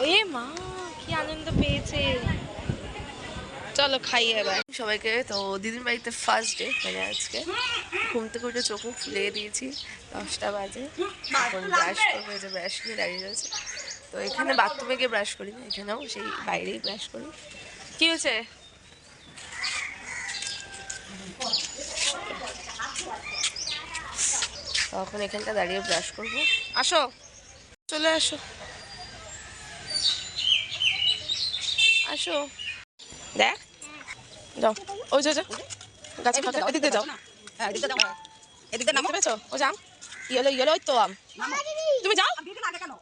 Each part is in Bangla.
ওয়ে মা, কি আনন্দ পেয়েছে। চলো খাই এবার। সবাইকে, তো দিদির বাড়িতে ফার্স্ট ডে মানে আজকে। ঘুম থেকে উঠে চোখ ফুলিয়ে দিয়েছি, দশটা বাজে। এখন ব্রাশ করব যে ব্রাশ নিয়ে দাঁড়িয়ে রয়েছে। তো এখানে বাথরুমে গিয়ে ব্রাশ করি না এখানেও সেই বাইরেই ব্রাশ করি। কি হয়েছে? তখন এখানটা দাঁড়িয়ে ব্রাশ করব। আসো। চলে আসো। আসো। দেখ। যাও। ওই যাও যাও গাছে ফাঁকা এদিকে যাও হ্যাঁ। এদিকটা নামো। পেয়েছ? ও যাম ইয়েলো ইয়েলো ওই তো আম। তুমি যাও। কেন?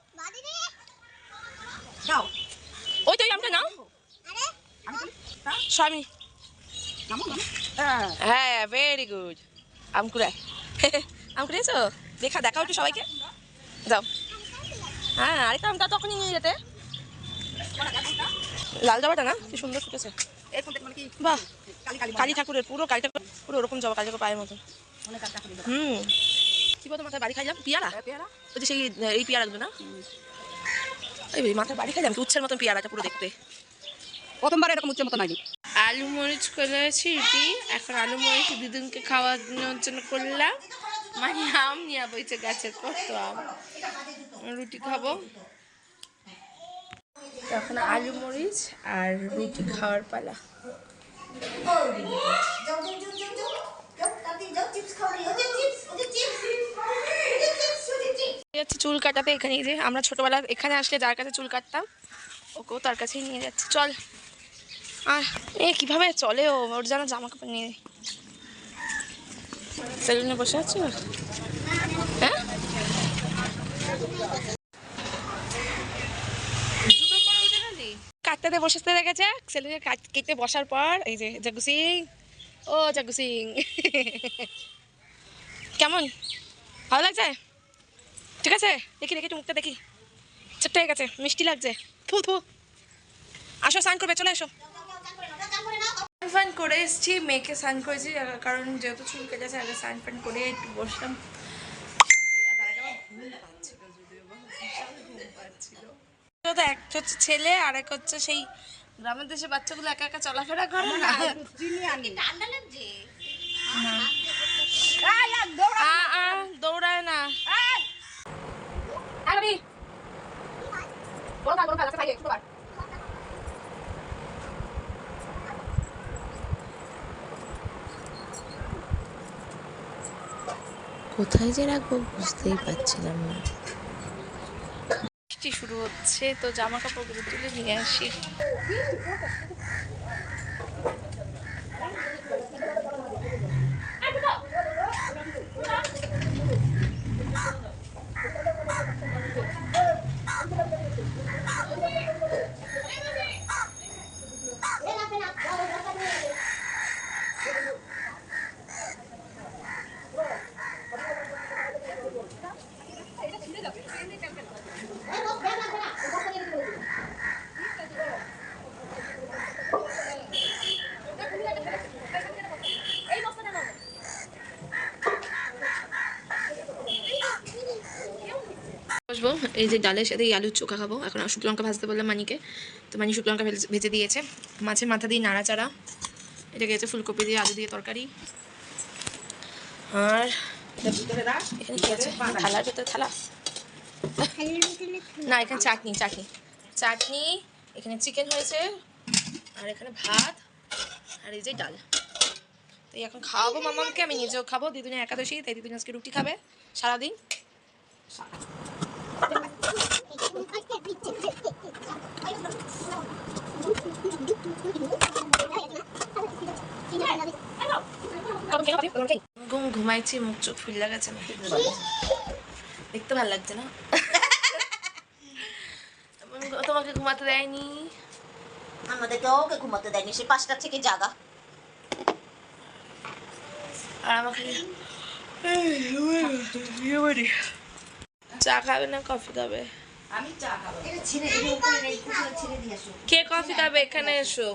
যাও। ওই তো ওই আমটা নাও। আমি বলি, তা, স্বামী। নামো, নামো। হ্যাঁ, হ্যাঁ ভেরি গুড আম কুড়ায় আম দেখা দেখাও একটু সবাইকে। যাও। হ্যাঁ আরেকটা আমটা তখনই নিয়ে যেতে। লাল জবাটা না? কি সুন্দর ফুটেছে। মানে বাহ কালি কালি কালী ঠাকুরের পুরো কালী ঠাকুর পুরো ওরকম জবা কালী ঠাকুর পায়ের মতো। হুম। কি বলতো মাথায় বাড়ি খাইলাম? পিয়ারা? পেয়ারা? ওই যে সেই এই পিয়ারাগুলো না? এই মাথায় বাড়ি খাইলাম কি? উচ্ছের মতন পিয়ারাটা পুরো দেখতে। প্রথমবার এরকম উচ্চ মতো নাই আলু মরিচ করেছি রুটি। এখন আলু মরিচ দিদুনকে খাওয়ানোর জন্য করলাম। মানে আম নিয়ে বইছে গাছের কত আম। রুটি খাব। এখন আলু মরিচ আর রুটি খাওয়ার পালা। চুল কাটাতে এখানে যে আমরা ছোটবেলা এখানে আসলে যার কাছে চুল কাটতাম, ওকেও তার কাছেই নিয়ে যাচ্ছি। চল। আর এ, কীভাবে চলে ও? ওর যেন জামা কাপড় নিয়ে সেলুনে বসে আছো? হ্যাঁ? কাটতে বসে রেখেছে সেলুনে কেটে বসার পর এই যে জাগু সিং। ও জাগু সিং। কেমন? ভালো লাগছে? ঠিক আছে? দেখি দেখি একটু মুখটা দেখি। ছোট্ট হয়ে গেছে। মিষ্টি লাগছে। থু থু। আসো স্নান করবে চলে এসো। ফান করে এসেছি মেয়েকে স্নান করেছি কারণ যেহেতু চুল কেটেছে আগে স্নান ফান করে একটু বসলাম। আর। তো হচ্ছে ছেলে আর এক হচ্ছে সেই গ্রামের দেশে বাচ্চাগুলো একা একা চলাফেরা করে না? দৌড়ায় না। বড় কাল আছে একটু বার কোথায় যে রাখব বুঝতেই পারছিলাম না। বৃষ্টি শুরু হচ্ছে, তো জামা কাপড়গুলো তুলে নিয়ে আসি। বসবো এই যে ডালের সাথে এই আলুর চোখা খাব। এখন শুকনো লঙ্কা ভাজতে বললাম মানিকে। তো মানি শুকনো লঙ্কা ভেজে- দিয়েছে। মাছের মাথা দিয়ে নাড়াচাড়া। এটা গেছে ফুলকপি দিয়ে আলু দিয়ে তরকারি। আর থালার ভেতরে থালা না, এখানে চাটনি চাটনি। চাটনি, এখানে চিকেন হয়েছে। আর এখানে ভাত। আর এই যে ডাল। তো এই এখন খাওয়াবো মামাকে আমি নিজেও খাব। দিদুনে একাদশী, তাই দিদুন আজকে রুটি খাবে সারাদিন। ঘুম ঘুমাইছি মুখ চোখ ফুলে গেছে না দেখতে ভালো লাগছে না? তোমাকে ঘুমাতে দেয়নি? আমাদেরকে ওকে ঘুমাতে দেয়নি সে পাঁচটা থেকে জাগা। আর আমাকে চা খাবে না কফি খাবে আমি চা খাব। এটা ছিঁড়ে এর উপরে এই কুকুরে ছিঁড়ে দিয়ে আসো। কে কফি খাবে এখানে এসো।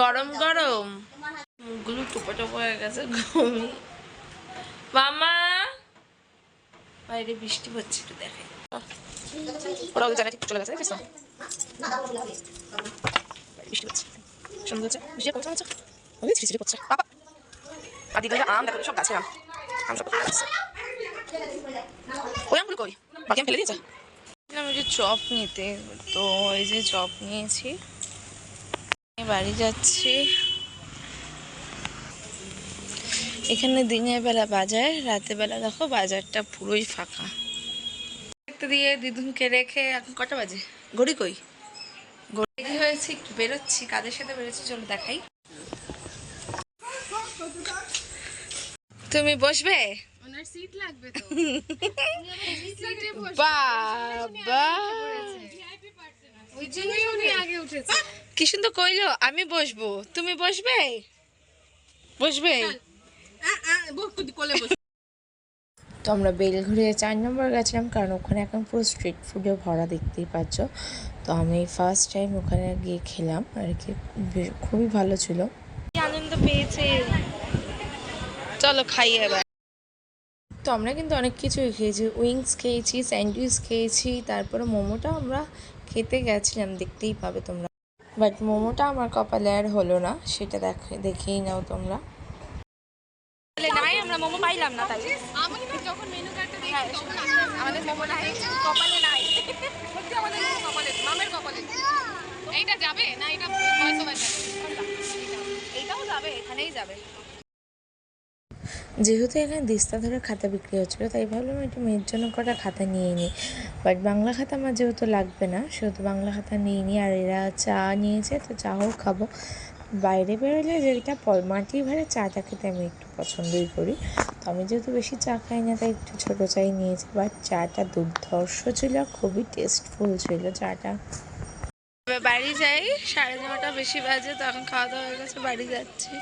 গরম গরম। মুখগুলো টোপা টোপা হয়ে গেছে ঘুমি। মামা বাইরে বৃষ্টি হচ্ছে একটু দেখে। ওরা জায়গায় চলে গেছে দেখেছ? বৃষ্টি হচ্ছে সুন্দর হচ্ছে বৃষ্টি হচ্ছে। ওই ছিড়ি আর দিদি আম দেখো সব গাছে আম। আম সব ওই আমগুলো কই? বাকি আম ফেলে দিয়েছে? আমি যে চপ নিতে তো এই যে চপ নিয়েছি। বাড়ি যাচ্ছি। এখানে দিনের বেলা বাজার রাতের বেলা দেখো বাজারটা পুরোই ফাঁকা। দিয়ে দিদুনকে রেখে এখন কটা বাজে? ঘড়ি কই? ঘড়ি হয়েছে একটু বেরোচ্ছি কাদের সাথে বেরোচ্ছি চলো দেখাই। তুমি বসবে? ওনার সিট লাগবে তো। বাবা। ওই জন্যই উনি আগে উঠেছে। কি সুন্দর কইলো আমি বসবো। তুমি বসবে? বসবে? কোলে বসে। তো আমরা বেলঘুরিয়ে চার নম্বর গেছিলাম কারণ ওখানে এখন পুরো স্ট্রিট ফুডে ভরা দেখতেই পাচ্ছ। তো আমি ফার্স্ট টাইম ওখানে গিয়ে খেলাম আর কি বেশ- খুবই ভালো ছিল। আনন্দ পেয়েছে? চলো খাই এবার। তো আমরা কিন্তু অনেক কিছুই খেয়েছি। উইংস খেয়েছি স্যান্ডউইচ খেয়েছি তারপরে মোমোটা আমরা খেতে গেছিলাম দেখতেই পাবে তোমরা। বাট মোমোটা আমার কপালে আর হলো না সেটা দেখে দেখেই নাও তোমরা। নাই আমরা মোমো পাইলাম না তাই যখন মেনু কার্ডটা হ্যাঁ, দেখি তখন আসলে আমাদের মোমো নাই। কপালে নাই। সত্যি আমাদের মোমো কপালে মামের কপালে। এইটা যাবে না এটা ভয়েস ওভার যাবে এইটাও যাবে এখানেই যাবে। যেহেতু এখানে দিস্তা ধরে খাতা বিক্রি হচ্ছিল, তাই ভাবলাম একটু মেয়ের জন্য কটা খাতা নিয়ে নিই বাট বাংলা খাতা আমার যেহেতু লাগবে না, সেহেতু বাংলা খাতা নিয়ে নিই আর এরা চা নিয়েছে, তো চাও খাব। বাইরে বেরোলে যেটা মাটি ভাড়ে চাটা খেতে আমি একটু পছন্দই করি। তো আমি যেহেতু বেশি চা খাই না, তাই একটু ছোটো চাই নিয়েছি। বাট চাটা দুর্ধর্ষ ছিল, খুবই টেস্টফুল ছিল চাটা। বাড়ি যাই, সাড়ে নটা বেশি বাজে তো এখন খাওয়া দাওয়া হয়ে গেছে, বাড়ি যাচ্ছি।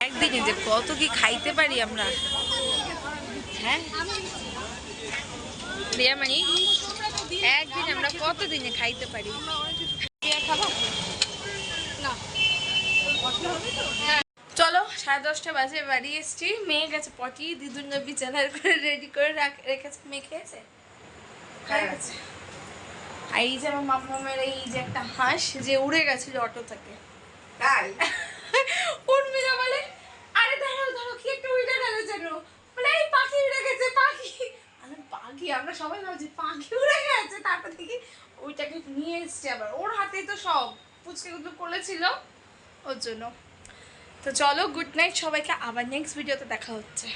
একদিনে যে কত কি খাইতে পারি আমরা? হ্যাঁ? দিয়া মানে একদিন আমরা কত দিনে খাইতে পারি? দিয়া চলো সাড়ে দশটা বাজে বাড়ি এসছি। মেয়ে গেছে পটি দিদুন বিছানার করে রেডি করে রাখ- রেখেছে। মেয়ে খেয়েছে? খাই গেছে? আর এই যে আমার মামামের এই যে একটা হাঁস যে উড়ে গেছিল অটো থেকে। তাই? উর্মিলা বলে? আরে দাঁড়াও দাঁড়াও কি একটা উড়ে গেল যেন। বলে এই পাখি উড়ে গেছে পাখি। আমি পাখি আমরা সবাই ভাবছি পাখি উড়ে গেছে। তারপর থেকে ওইটাকে নিয়ে এসছে আবার। ওর হাতে তো সব পুচকে গুলো করেছিল ওর জন্য। তো চলো গুড নাইট সবাইকে আবার নেক্সট ভিডিওতে দেখা হচ্ছে।